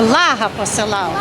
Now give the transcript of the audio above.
блага посилав.